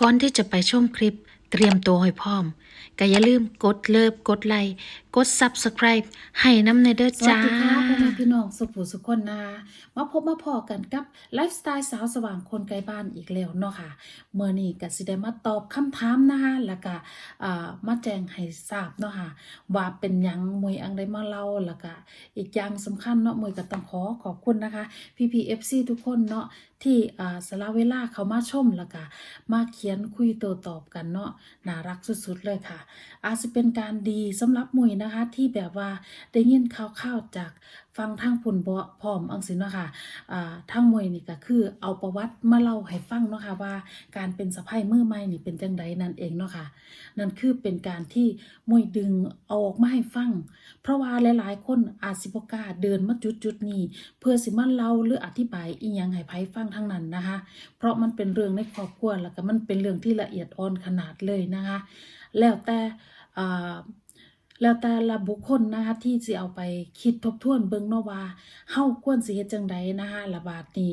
ก่อนที่จะไปชมคลิปเตรียมตัวให้พร้อมก็อย่าลืมกดเลิฟกดไลค์กด Subscribe ให้น้ำในเด้อจ้า สวัสดีค่ะพ่อแม่พี่น้องสุขผู้สุขคนนะมาพบมาพอกันกับไลฟ์สไตล์สาวสว่างคนไกลบ้านอีกแล้วเนาะค่ะเมื่อนี้ก็สิได้มาตอบคำถามนะคะแล้วก็มาแจ้งให้ทราบเนาะค่ะว่าเป็นหยังมวยอังได้มาเล่าแล้วก็อีกอย่างสำคัญเนาะมวยก็ต้องขอขอบคุณนะคะ PPFC ทุกคนเนาะที่อ่าสละเวลาเขามาชมแล้วก็มาเขียนคุยโตตอบกันเนาะน่ารักสุดๆเลยค่ะ อาจจะเป็นการดีสำหรับมวยนะคะที่แบบว่าได้ยินข่าวๆจาก ฟังทางผลบ่พร้อมอังสินเนาะค่ะอ่าทางมวยนี่ก็คือเอาประวัติมาเล่าให้ฟังเนาะค่ะว่าการเป็นสะพ้ายมือใหม่นี่เป็นจังไดนั่นเองเนาะค่ะนั่นคือเป็นการที่มวยดึงเอาออกมาให้ฟัง เพราะว่าหลายๆ คนอาจสิบกาเดินมาจุดจุดๆนี้ เพื่อสิมาเล่าหรืออธิบายอีหยังให้ไผฟังทั้งนั้นนะคะ เพราะมันเป็นเรื่องในครอบครัวแล้วก็มันเป็นเรื่องที่ละเอียดอ่อนขนาดเลยนะคะ แล้วแต่อ่า แล้วแต่ละบุคคลนะคะที่จะเอาไปคิดทบทวนเบิ่งเนาะว่าเฮาควรสิเฮ็ดจังใดนะคะระบาดนี้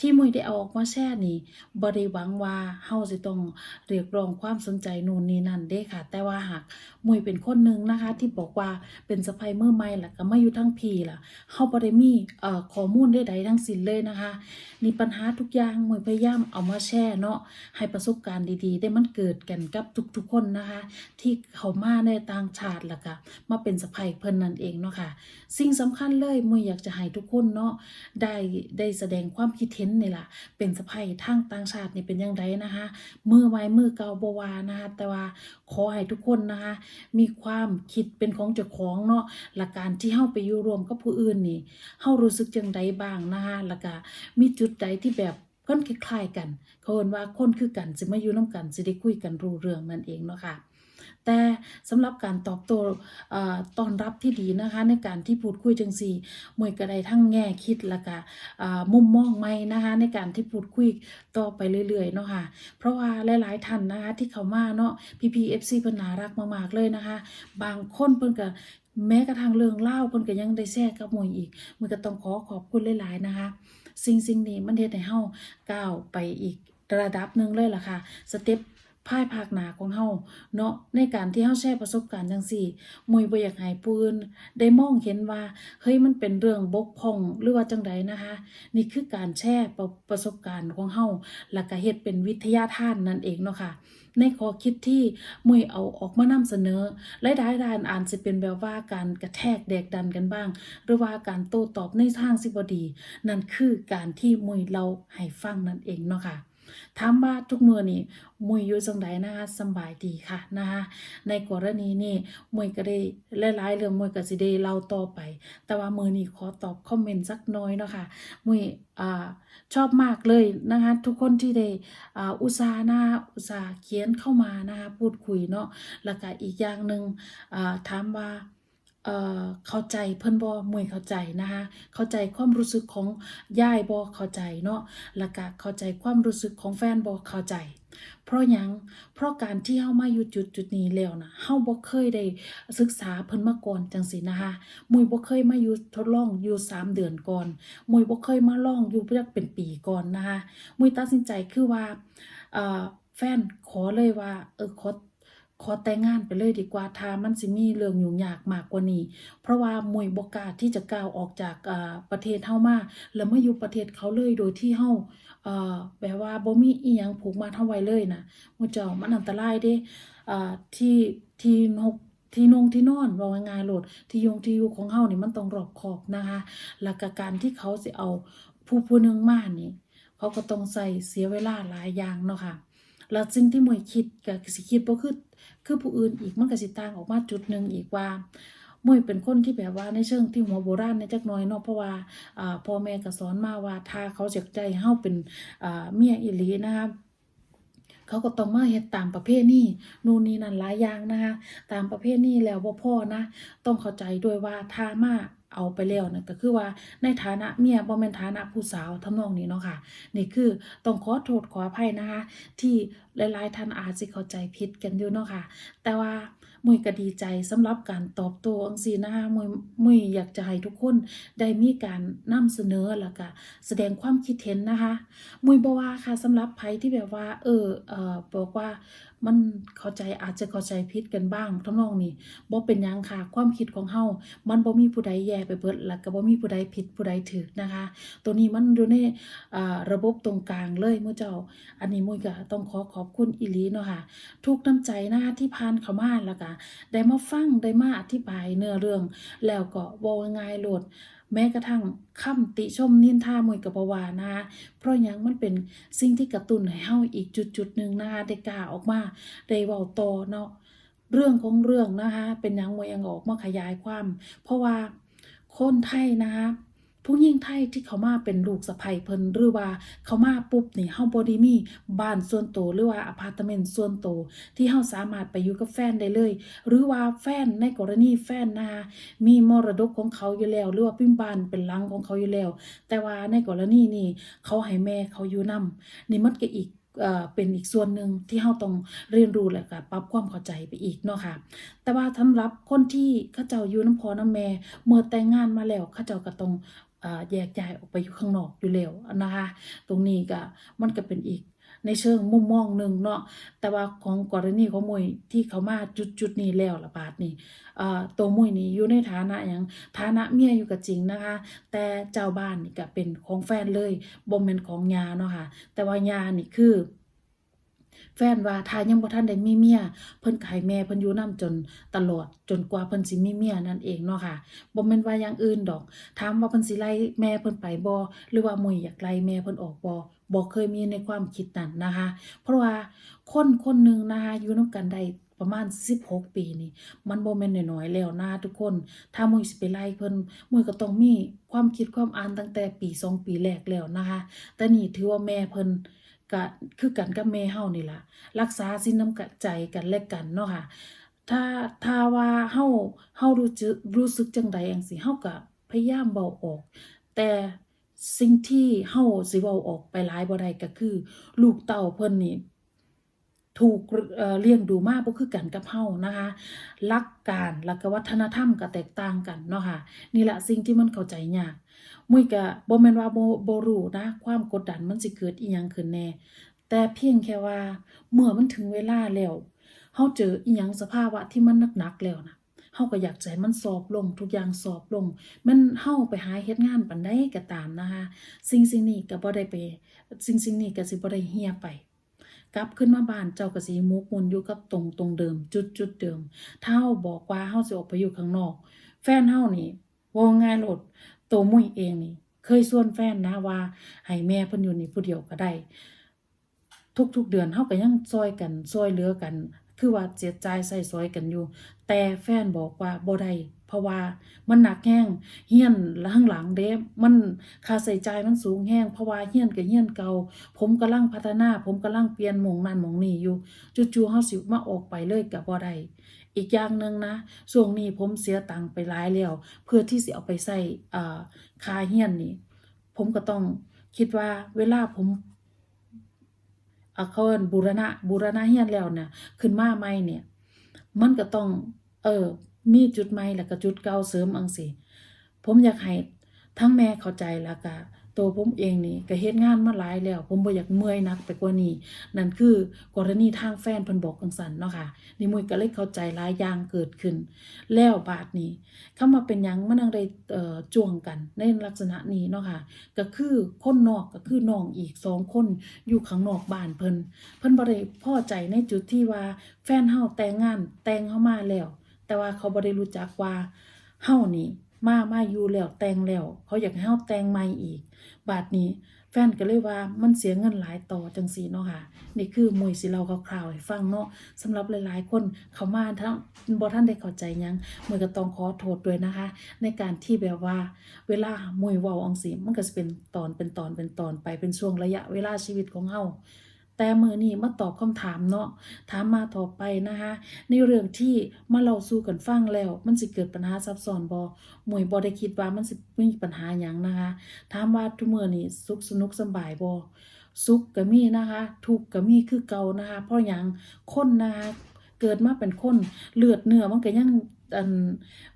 ที่มุยได้เอาออกมาแชร์นี่บ่ได้หวังว่าเฮาสิต้องเรียกร้องความสนใจนู่นนี่นั่นเด้ค่ะ แต่ว่าหากมุยเป็นคนหนึ่งนะคะ ที่บอกว่าเป็นสะใภ้มือใหม่ล้วก็มาอยู่ทั้งพีล่ะเฮาบ่ได้มีเอ่อข้อมูลใดๆทั้งสิ้นเลยนะคะนี่ปัญหาทุกอย่างมุยพยายามเอามาแชร์เนาะให้ประสบการณ์ดีๆ ได้มันเกิดกันกับทุกๆคนนะคะ ที่เขามาในต่างชาติแล้วก็มาเป็นสะใภ้เพิ่นนั่นเองเนาะค่ะ สิ่งสำคัญเลยมุยอยากจะให้ทุกคนเนาะได้ได้แสดงความคิดเห็นนี่ล่ะ เป็นสะใภ้ทางต่างชาตินี่เป็นยังไงนะคะมือไม้มือเกาบวานะคะแต่ว่าขอให้ทุกคนนะคะ มีความคิดเป็นของเจ้าของเนาะหลักการที่เฮาไปอยู่รวมกับผู้อื่นนี่เฮารู้สึกจังใดบ้างนะคะแล้วก็มีจุดใดที่แบบคนคล้ายๆกันเขาเอิ้นว่าคนคือกันสิมาอยู่นํกันสิได้คุยกันรู้เรื่องนั่นเองเนาะค่ะ แต่สำหรับการตอบโต้ตอนรับที่ดีนะคะในการที่พูดคุยจังซี่มวยก็ไดทั้งแง่คิดแล้วก็อ่ามุมมองใหม่นะคะในการที่พูดคุยต่อไปเรื่อยๆเนาะค่ะเพราะว่าหลายๆท่านนะคะที่เขามาเนาะ PPFC เพิ่นน่ารักมากๆเลยนะคะ บางคนเพิ่นก็แม้กระทั่งเรื่องเล่าเพิ่นก็ยังได้แชร์กับมวยอีกมวยก็ต้องขอขอบคุณหลายๆนะคะ สิ่งสิ่งนี้มันเฮ็ดให้เฮาก้าวไปอีกระดับหนึ่งเลยล่ะค่ะสเต็ป ภายภาคหนาของเฮาเนาะในการที่เฮาแชร์ประสบการณ์จังซี่มวยบ่อยากห้ผู้อื่นได้มองเห็นว่าเฮ้ยมันเป็นเรื่องบกพร่องหรือว่าจังใดนะคะ นี่คือการแชร์ประประสบการณ์ของเฮาแล้วก็เฮ็ดเป็นวิทยาทานนั่นเองเนาะค่ะในข้อคิดที่มวยเอาออกมานำเสนอหลายๆด้านอาจจะเป็นแบบว่าการกระแทกแดกดันกันบ้าง หรือว่าการโต้ตอบในทางสิบดี นั่นคือการที่มวยเราให้ฟังนั่นเองเนาะค่ะ ถามว่าทุกมือนี่มวยอยู่จังใดนะคะสบายดีค่ะนะคะในกรณีนี้มวยก็ได้หลายๆเรื่องมวยก็สิได้เล่าต่อไป แต่ว่ามือนี้ขอตอบคอมเมนต์สักน้อยเนาะค่ะมวยอ่าชอบมากเลยนะคะทุกคนที่ได้อ่าอุตส่าห์นะอุตส่าห์เขียนเข้ามานะคะพูดคุยเนาะแล้วก็อีกอย่างหนึ่งอ่าถามว่า เข้าใจเพิ่นบ่มวยเข้าใจนะคะเข้าใจความรู้สึกของยายบ่เข้าใจเนาะแล้วก็เข้าใจความรู้สึกของแฟนบ่เข้าใจ เพราะยังเพราะการที่เฮามาอยู่จุดจุดนี้แล้วนะเฮาบ่เคยได้ศึกษาเพิ่นมาก่อนจังซี่นะคะมวยบ่เคยมาอยู่ทดลองอยู่สามเดือนก่อนมวยบ่เคยมาลองอยู่จักเป็นปีก่อนนะคะมวยตัดสินใจคือว่าเอ่อแฟนขอเลยว่าเออขอ ขอแต่งงานไปเลยดีกว่าถ้ามันสิมีเรื่องยุ่งยากมากกว่านี้ เพราะว่ามวยบกาที่จะก้าวออกจากประเทศเฮามาแล้วมาอยู่ประเทศเขาเลยโดยที่เฮาแบบว่าบ่มีอีหยังผูกมัดเฮาไว้เลยนะมื้อเจ้ามันอันตรายเด้ที่ที่นกที่นงที่นอนว่าง่ายๆโลดที่ยงที่อยู่ของเฮานี่มันต้องรอบคอบนะคะแล้วก็การที่เขาสิเอาผู้ผู้นึงมานี่เขาก็ต้องใส่เสียเวลาหลายอย่างเนาะค่ะ แล้วสิ่งที่มวยคิดก็สิคิดบ่คือคือผู้อื่นอีกมันก็สิต่างออกมาจุดหนึ่งอีกว่ามวยเป็นคนที่แบบว่าในเชิงที่หัวโบราณในจักน้อยเนาะเพราะว่าอ่าพ่อแม่ก็สอนมาว่าถ้าเขาจะใจเฮาเป็นอ่าเมียอีหลีนะคะเขาก็ต้องมาเฮ็ดตามประเพณีนู่นนี่นั่นหลายอย่างนะคะตามประเพณีแล้วบ่าพ่อนะ ต้องเข้าใจด้วยว่าถ้ามาเอาไปแล้วนะก็คือว่าในฐานะเมียบ่แม่นฐานะผู้สาวทำนองนี้เนาะค่ะ นี่คือต้องขอโทษขออภัยนะคะ ที่ หลาย ๆ ท่านอาจสิเข้าใจผิดกันอยู่เนาะค่ะ แต่ว่ามุยก็ดีใจสำหรับการตอบโต้อังซีนะคะมุยมุยอยากจะให้ทุกคนได้มีการนำเสนอแล้วก็แสดงความคิดเห็นนะคะ มุยบ่ว่าค่ะสำหรับไผที่แบบว่า เออเออบอกว่ามันเข้าใจอาจจะเข้าใจผิดกันบ้างทำนองนี้บ่เป็นยังค่ะความคิดของเฮามันบ่มีผู้ใดแย่ไปเบิดแล้วก็บ่มีผู้ใดผิดผู้ใดถูกนะคะ ตัวนี้มันอยู่ในอ่าระบบตรงกลางเลยเมื้อเจ้า อันนี้มุยก็ต้องขอขอบคุณอีหลีเนาะค่ะ ทุกน้ำใจนะคะที่ผ่านเขามาแล้วก็ได้มาฟังได้มาอธิบายเนื้อเรื่อง แล้วก็ว้าง่ายๆโลด แม้กระทั่งคำติชมนินทามวยกับบ่ว่านะคะเพราะยังมันเป็นสิ่งที่กระตุ้นให้เฮาอีกจุดๆหนึ่งนะคะได้กล้าออกมาได้เว้าต่อเนาะเรื่องของเรื่องนะคะเป็นยังมวยยังออกมาขยายความ เพราะว่าคนไทยนะคะ ผู้หญิงไทยที่เขามาเป็นลูกสะใภ้เพิ่นหรือว่าเขามาปุ๊บนี่เฮาบ่ได้มีบ้านส่วนตัวหรือว่าอพาร์ตเมนต์ส่วนตัวที่เฮาสามารถไปอยู่กับแฟนได้เลย หรือว่าแฟนในกรณีแฟนนะคะมีมรดกของเขาอยู่แล้ว หรือว่าพิมพ์บ้านเป็นหลังของเขาอยู่แล้ว แต่ว่าในกรณีนี้เขาให้แม่เขาอยู่นํนี่มันก็อีกเอ่อเป็นอีกส่วนหนึ่งที่เฮาต้องเรียนรู้และก็ปรับความเข้าใจไปอีกเนาะค่ะ แต่ว่าสำหรับคนที่เขาเจ้าอยู่น้ำพอน้ำแม่เมื่อแต่งงานมาแล้วเขาเจ้าก็ต้อง แยกย้ายออกไปอยู่ข้างนอกอยู่แล้วนะคะ ตรงนี้ก็มันก็เป็นอีกในเชิงมุมมองหนึ่งเนาะแต่ว่าของกรณีของมวยที่เขามาจุดจุดนี้แล้วละบาดนี่ตัวมวยนี่อยู่ในฐานะอย่างฐานะเมียอยู่กับจริงนะคะ แต่เจ้าบ้านนี่ก็เป็นของแฟนเลยบ่แม่นของยาเนาะค่ะแต่ว่ายานี่คือ แฟนว่าถ้ายังบ่ทันได้มีเมียเพิ่นก็ให้แม่เพิ่นอยู่นํจนตลอดจนกว่าเพิ่นสิมีเมียนั่นเองเนาะค่ะบ่แม่นว่าอย่างอื่นดอก ถามว่าเพิ่นสิไล่แม่เพิ่นไปบ่หรือว่ามุ่ยอยากไล่แม่เพิ่นออกบ่บ่เคยมีในความคิดนั้นนะคะ เพราะว่าคนคนหนึงนะคะอยู่นํกันได้ประมาณ 16 ปีนี่ มันบ่แม่นน้อยๆแล้วนะทุกคน ถ้ามุ่ยสิไปไล่เพิ่นมุ่ยก็ต้องมีความคิดความอ่านตั้งแต่ปี 2 ปีแรกแล้วนะคะ แต่นี่ถือว่าแม่เพิ่น ก็คือกันกับแม่เฮานี่ล่ะ รักษาสินน้ำกะใจกันและกันเนาะค่ะ ถ้าถ้าว่าเฮาเฮารู้จึกรู้สึกจังใดจังสิเฮาก็พยายามเบาออก แต่สิ่งที่เฮาสิเว้าออกไปหลายบ่ได้ก็คือ ลูกเต่าเพิ่นนี่ ถูกเเลี้ยงดูมาบ่คือกันกับเฮานะคะลักการล้วก็วัฒนธรรมก็แตกต่างกันเนาะค่ะนี่แหละสิ่งที่มันเข้าใจยากมุ้ยก็บ่แม่นว่าบ่บ่รู้นะความกดดันมันสิเกิดอีหยังขึ้นแน่แต่เพียงแค่ว่าเมื่อมันถึงเวลาแล้วเฮาเจออีหยังสภาวะที่มันหนักๆแล้วนะเฮาก็อยากจะให้มันซอบลงทุกอย่างซอบลง มันเฮาไปหาเฮ็ดงานปานใดก็ตามนะคะ สิ่งสิ่งนี้ก็บ่ได้ไป สิ่งสิ่งนี้ก็สิบ่ได้เหี่ยไป กลับขึ้นมาบ้านเจ้ากะสีมุกมุนอยู่กับตรงตรงเดิม จุดจุดเดิมถ้าเฮาบอกว่าเฮาสิออกไปอยู่ข้างนอก แฟนเฮานี่วงง่ายโลดตัวมุ้ยเองนี่ เคยส่วนแฟนนะว่าให้แม่เพิ่นอยู่นี่ผู้เดียวก็ได้ ทุกๆเดือนเฮาก็ยังซอยกันซอยเหลือกัน คือว่าเจียดจ่ายใส่ซอยกันอยู่ แต่แฟนบอกว่าบ่ได้เพราะว่ามันหนักแฮงเฮียนข้างหลังเด้มันค่าใช้จ่ายมันสูงแฮงเพราะว่าเฮียนก็เฮียนเก่า ผมกำลังพัฒนา ผมกำลังเปลี่ยนหมองนั่นหมองนี่อยู่จู่ๆเฮาสิมาออกไปเลยก็บ่ได้อีกอย่างหนึ่งนะช่วงนี้ผมเสียตังค์ไปหลายแล้วเพื่อที่สิเอาไปใส่อ่าค่าเฮียนนี่ผมก็ต้องคิดว่าเวลาผม เขาเอินบูรณะบูรณะเฮียนแล้วเนี่ยขึ้นมาใหม่เนี่ย มันก็ต้อง เออ มีจุดใหม่แล้วก็จุดเก่าเสริมอังสิผมอยากให้ทั้งแม่เข้าใจแล้วก็ ตัวผมเองนี่ก็เฮ็ดงานมาหลายแล้ว ผมบ่อยากเมื่อยหนักไปกว่านี้นั่นคือกรณีทางแฟนเพิ่นบอกจังซั่นเนาะค่ะนี่มุ้ยก็เลยเข้าใจหลายอย่างเกิดขึ้น แล้วบาดนี้คำว่าเป็นหยังมันจังได้เอ่อจ้วงกันในลักษณะนี้เนาะค่ะก็คือคนนอกก็คือน้องอีกสองคนอยู่ข้างนอกบ้านเพิ่นเพิ่นบ่ได้พอใจในจุดที่ว่าแฟนเฮาแต่งงานแต่งเฮามาแล้ว แต่ว่าเขาบ่ได้รู้จักว่าเฮานี่ มามาอยู่แล้วแต่งแล้ว เขาอยากให้เฮาแต่งใหม่อีก บาดนี้แฟนก็เลยว่ามันเสียเงินหลายต่อจังซี่เนาะค่ะ นี่คือมวยสิเราคร่าวๆให้ฟังเนาะสำหรับหลายๆ คนเขามาทั้งบ่ทันได้เข้าใจยังมวยก็ต้องขอโทษด้วยนะคะ ในการที่แบบว่า เวลามวยเว้าอังสิมันก็สิเป็นตอนเป็นตอนเป็นตอนไปเป็นช่วงระยะเวลาชีวิตของเฮา แต่มือนี้มาตอบคำถามเนาะถามมาต่อไปนะคะ ในเรื่องที่มาเล่าสู่กันฟังแล้ว มันสิเกิดปัญหาซับซ้อนบ่หมวยบ่ได้คิดว่ามันสิมีปัญหาหยังนะคะ ถามว่าทุกมือนี้สุขสนุกสบายบ่สุขก็มีนะคะ ทุกข์ก็มีคือเก่านะคะ เพราะหยังคนนะคะเกิดมาเป็นคนเลือดเนื้อมันก็ยัง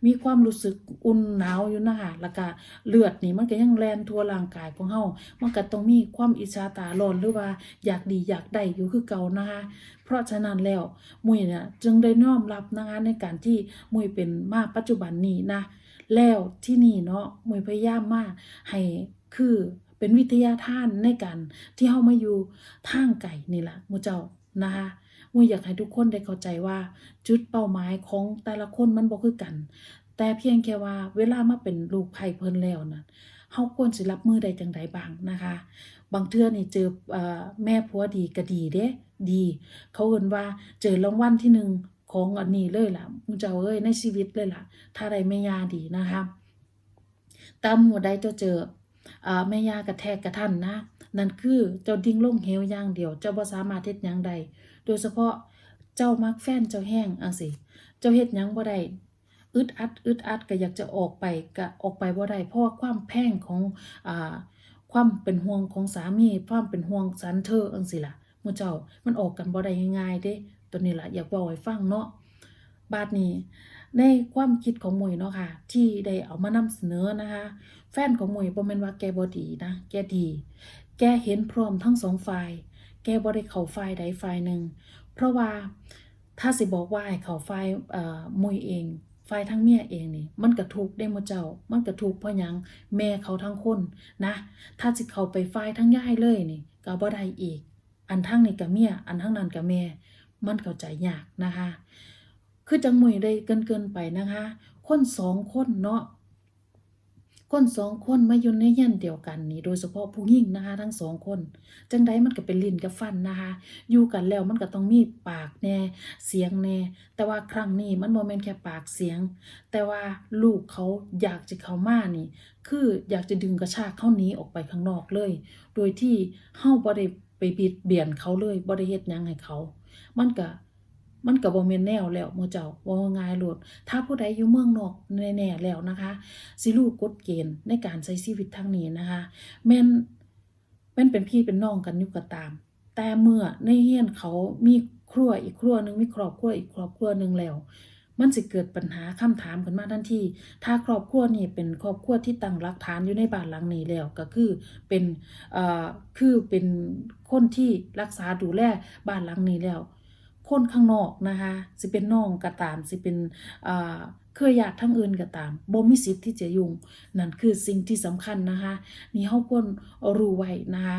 มีความรู้สึกอุ่นหนาวอยู่นะคะแล้วก็เลือดนี่มันก็ยังแลนทั่วร่างกายของเฮามันก็ต้องมีความอิจฉาตาร้อนหรือว่าอยากดีอยากได้อยู่คือเก่านะคะ เพราะฉะนั้นแล้วมุยเนี่ยจึงได้น้อมรับนะคะในการที่มุยเป็นมาปัจจุบันนี้นะ แล้วที่นี่เนาะมุยพยายามมาให้คือเป็นวิทยาทานในการที่เฮามาอยู่ทางไก่นี่แหละมูเจ้านะคะ มุยอยากให้ทุกคนได้เข้าใจว่า จุดเป้าหมายของแต่ละคนมันบ่คือกัน แต่เพียงแค่ว่าเวลามาเป็นลูกไผ่เพิ่นแล้วน่ะเฮาควรสิรับมือได้จังไดบ้างนะคะ บางเทื่อนี่เจอเอ่อแม่ผัวดีก็ดีเด้ดี เขาเอิ้นว่าเจอรางวัลที่หนึ่งของอันนี้เลยล่ะมึงเจ้าเอ้ยในชีวิตเลยล่ะ ถ้าได้แม่ยาดีนะคะตามหัวใดเจ้าเจออ่าแม่ยากระแทกกระทันนะ นั่นคือเจ้าดิ่งลงเหวอย่างเดียว เจ้าบ่สามารถเฮ็ดหยังใด โดยเฉพาะเจ้ามักแฟนเจ้าแห้งอังสิ เจ้าเฮ็ดยังบ่ได้อึดอัดอึดอัดก็อยากจะออกไปก็ออกไปบ่ได้เพราะว่าความแพงของอ่าความเป็นห่วงของสามีความเป็นห่วงสันเธออังสิล่ะหมู่เจ้ามันออกกันบ่ได้ง่ายๆเด้ตัวนี้ล่ะอยากบอกให้ฟังเนาะบาดนี้ในความคิดของหมวยเนาะค่ะ ที่ได้เอามานำเสนอนะคะ แฟนของหมวยบ่แม่นว่าแกบ่ดีนะ แกดี แกเห็นพร้อมทั้งสองฝ่าย แกบ่ได้เข้าฝ่ายใดฝ่ายหนึ่ง เพราะว่าถ้าสิบอกว่าให้เข้าฝ่ายเอ่อมวยเองฝ่ายทั้งเมียเองนี่ มันก็ทุกได้หมดเจ้า มันก็ทุกเพราะยังแม่เขาทั้งคนนะ ถ้าสิเข้าไปฝ่ายทั้งย่ายเลยนี่ก็บ่ได้อีก อันทั้งนี่ก็เมียอันทั้งนั้นก็แม่มันเข้าใจยากนะคะ คือจังมวยได้เกินเกินไปนะคะ คนสองคนเนาะ คนสองคนมาอยู่ในเฮียนเดียวกันนี่โดยเฉพาะผู้หญิงนะคะ ทั้งสองคน จังใดมันก็เป็นลิ้นกับฟันนะคะ อยู่กันแล้วมันก็ต้องมีปากแน่เสียงแน่แต่ว่าครั้งนี้มันโมเมนต์แค่ปากเสียง แต่ว่าลูกเขาอยากจะเข้ามานี่ คืออยากจะดึงกระชากเข้านี้ออกไปข้างนอกเลย โดยที่เฮาบ่ได้ไปบิดเบียนเขาเลยบ่ได้เฮ็ดยังให้เขา มันก็ มันก็บ่แม่นแนวแล้วหมู่เจ้าว่าง่ายโลด ถ้าผู้ใดอยู่เมืองนอกแน่ๆแล้วนะคะ สิรู้กฎเกณฑ์ในการใช้ชีวิตทางนี้นะคะ แม่นแม่นเป็นพี่เป็นน้องกันอยู่ก็ตาม แต่เมื่อในเฮียนเขามีครัวอีกครัวหนึ่งมีครอบครัวอีกครอบครัวหนึ่งแล้ว มันสิเกิดปัญหาคำถามขึ้นมาทันที ถ้าครอบครัวนี่เป็นครอบครัวที่ตั้งหลักฐานอยู่ในบ้านหลังนี้แล้วก็คือเป็นเอ่อคือเป็นคนที่รักษาดูแลบ้านหลังนี้แล้ว คนข้างนอกนะคะสิเป็นน้องก็ตามสิเป็นเครือญาติทั้งอื่นก็ตามบ่มีสิทธิ์ที่จะยุ่งนั่นคือสิ่งที่สำคัญนะคะนี่เฮาควรรู้ไว้นะคะ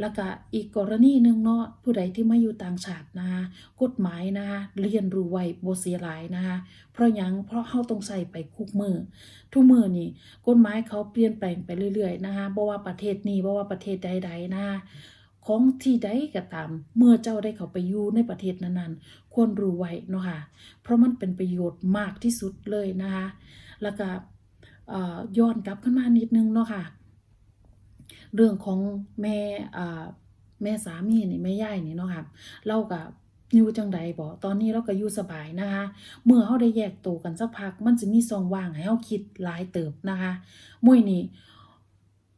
แล้วก็อีกกรณีหนึ่งเนาะผู้ใดที่มาอยู่ต่างชาตินะคะกฎหมายนะคะเรียนรู้ไว้บ่เสียหลายนะคะเพราะยังเพราะเฮาต้องใส่ไปคุกมือ ทุกมือนี่กฎหมายเขาเปลี่ยนแปลงไปเรื่อยๆนะคะบ่ว่าประเทศนี้บ่ว่าประเทศใดๆนะคะ ของที่ใดก็ตาม เมื่อเจ้าได้เข้าไปอยู่ในประเทศนั้นๆ ควรรู้ไว้เนาะค่ะ เพราะมันเป็นประโยชน์มากที่สุดเลยนะคะ แล้วก็ย้อนกลับขึ้นมานิดนึงเนาะค่ะ เรื่องของแม่แม่สามีนี่แม่ย่ายนี่เนาะค่ะเราก็อยู่จังใดบ่ตอนนี้เราก็อยู่สบายนะคะ เมื่อเฮาได้แยกตัวกันสักพัก มันจะมีช่องว่างให้เฮาคิดหลายเติบนะคะมวยนี่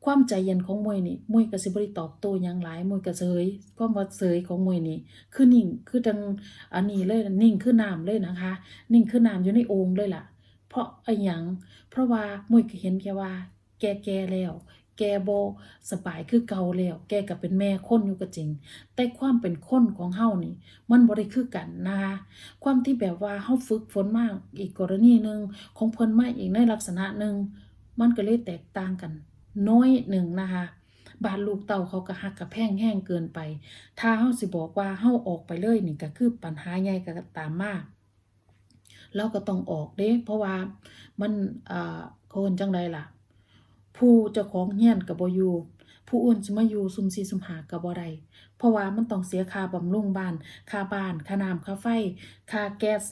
ความใจเย็นของมวยนี่มวยก็สิบ่ได้ตอบโต้ยังหลายมวยก็เฉยความว่าเฉยของมวยนี่คือนิ่งคือจังอันนี้เลยนิ่งคือน้ำเลยนะคะ นิ่งคือน้ำอยู่ในโอ่งเลยล่ะ เพราะไอะหยังเพราะว่ามวยก็เห็นแค่ว่า แกแกแล้ว แกโบสบายคือเก่าแล้ว แกก็เป็นแม่คนอยู่ก็จริง แต่ความเป็นคนของเฮานี่ มันบ่ได้คือกันนะคะความที่แบบว่าเฮาฝึกฝนมากอีกกรณีหนึ่งของเพิ่นมาอีกในลักษณะหนึ่งมันก็เลยแตกต่างกัน น้อยหนึ่งนะคะบ้านลูกเต้าเขาก็หักกับแพงแห้งเกินไป ถ้าเฮาสิบอกว่าเฮาออกไปเลยนี่ก็คือปัญหาใหญ่ก็ตามมาเราก็ต้องออกเด้ เพราะว่ามันอ่าคนจังใดล่ะ ผู้เจ้าของเฮียนก็บ่อยู่ผู้อื่นสิมาอยู่ซุมสี่ซุ่มหาก็บ่ได้เพราะว่ามันต้องเสียค่าบำรุงบ้าน ค่าบ้าน ค่าน้ำค่าไฟ ค่าแก๊ส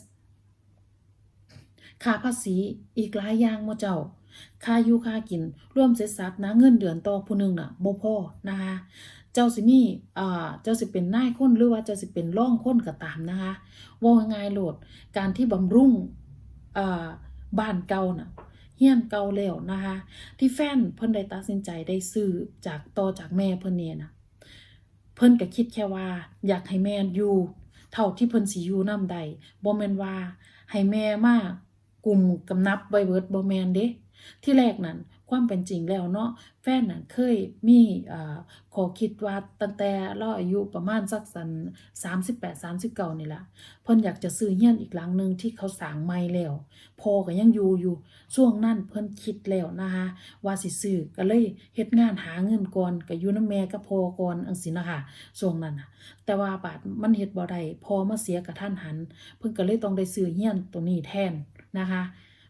ค่าภาษี อีกหลายอย่างมู่เจ้า ค่าอยู่ค่ากินร่วมเสร็จสับนะเงินเดือนต่อผู้หนึ่งน่ะบ่พอนะคะ เจ้าสิมีอ่าเจ้าสิเป็นนายคนหรือว่าเจ้าสิเป็นร่องคนก็ตามนะคะว่าง่ายๆโลดการที่บำรุงอ่าบ้านเก่าน่ะเฮียนเก่าแล้วนะคะ ที่แฟนเพิ่นได้ตัดสินใจได้ซื้อจากต่อจากแม่เพิ่นเนี่ยนะเพิ่นก็คิดแค่ว่า อยากให้แม่อยู่เท่าที่เพิ่นสิอยู่นำใดบ่แม่นว่าให้แม่มากลุ่มกำนับไว้เบิดบ่แม่นเด้ ที่แรกนั้นความเป็นจริงแล้วเนาะแฟนน่ะเคยมีเอ่อขอคิดว่าตั้งแต่เราอายุประมาณสักสัน38 39นี่ละเพิ่นอยากจะซื้อเฮียนอีกหลังหนึงที่เขาสร้างใหม่แล้วพอก็ยังอยู่อยู่ช่วงนั้นเพิ่นคิดแล้วนะคะว่าสิซื้อก็เลยเฮ็ดงานหาเงินก่อนก็อยู่นำแม่กับพ่อก่อนจังซี่นะคะช่วงนั้นน่ะแต่ว่าบาดมันเฮ็ดบ่ได้พอมาเสียกระทันหัน เพิ่นก็เลยต้องได้ซื้อเฮียนตัวนี้แทนนะคะ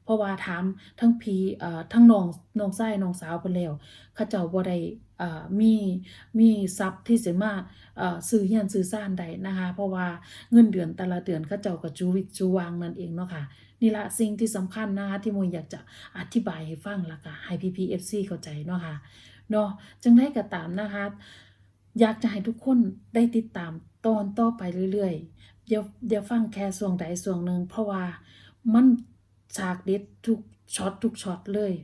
เพราะว่าถามทั้งพี่เอ่อทั้งน้องน้องชายน้องสาวเพิ่นแล้วเขาเจ้าบ่ได้เอ่อมีมีทรัพย์ที่สิมาเอ่อซื้อเฮียนซื้อซ่านได้นะคะ เพราะว่าเงินเดือนแต่ละเดือนเขาเจ้าก็จูวิจูวางนั่นเองเนาะค่ะนี่ละสิ่งที่สำคัญนะคะที่มวยอยากจะอธิบายให้ฟังล้วก็ให้ PPFC เข้าใจเนาะค่ะเนาะจึงได้ก็ตามนะคะอยากจะให้ทุกคนได้ติดตามตอนต่อไปเรื่อยๆ เดี๋ยวเดี๋ยวฟังแค่ส่วงใดส่วงหนึ่งเพราะว่ามัน ฉากเด็ดทุกช็อตทุกช็อตเลย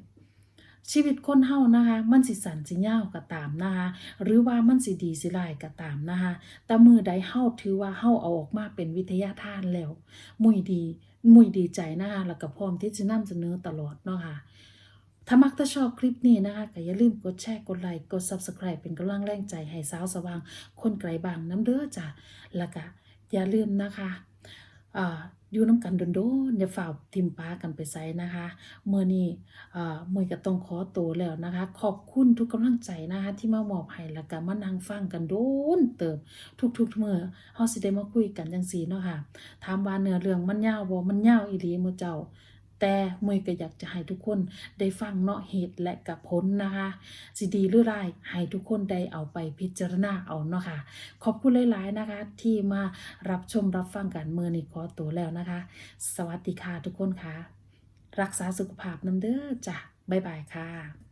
ชีวิตคนเฮานะคะ มันสิสันสิยาก็ตามนะคะหรือว่ามันสิดีสิร้ายก็ตามนะคะแต่มือใดเฮาถือว่าเฮาเอาออกมาเป็นวิทยาทานแล้ว มุยดีมุยดีใจนะคะแล้วก็พร้อมที่จะนำเสนอตลอดเนาะค่ะถ้ามักถ้าชอบคลิปนี้นะคะก็อย่าลืมกดแชร์ กดไลค์ กด Subscribe เป็นกำลังแรงใจให้สาวสว่าง คนไกลบางน้ำเด้อจ้ะแล้วก็อย่าลืมนะคะ อ่าอยู่น้ำกันโดนๆอย่าฝ่าทิมป้ากันไปไซนะคะเมื่อนี้อ่ามวยก็ต้องขอตัวแล้วนะคะ ขอบคุณทุกกำลังใจนะคะ ที่มามอบให้แล้วก็มานั่งฟังกันโดนเติมทุกๆเมื่อเฮาสิได้มาคุยกันจังสีเนาะค่ะถามว่าเนื้อเรื่องมันยาวบ่มันยาวอีหลีมื้อเจ้า แต่มวยก็อยากจะให้ทุกคนได้ฟังเนาะเหตุและกับผลนะคะสิดีหรือร้ายให้ทุกคนได้เอาไปพิจารณาเอาเนาะค่ะ ขอบคุณหลายๆนะคะ ที่มารับชมรับฟังกันเมื่อนี้ขอตัวแล้วนะคะ สวัสดีค่ะทุกคนค่ะ รักษาสุขภาพน้ำเด้อจ้ะบ๊ายบายค่ะ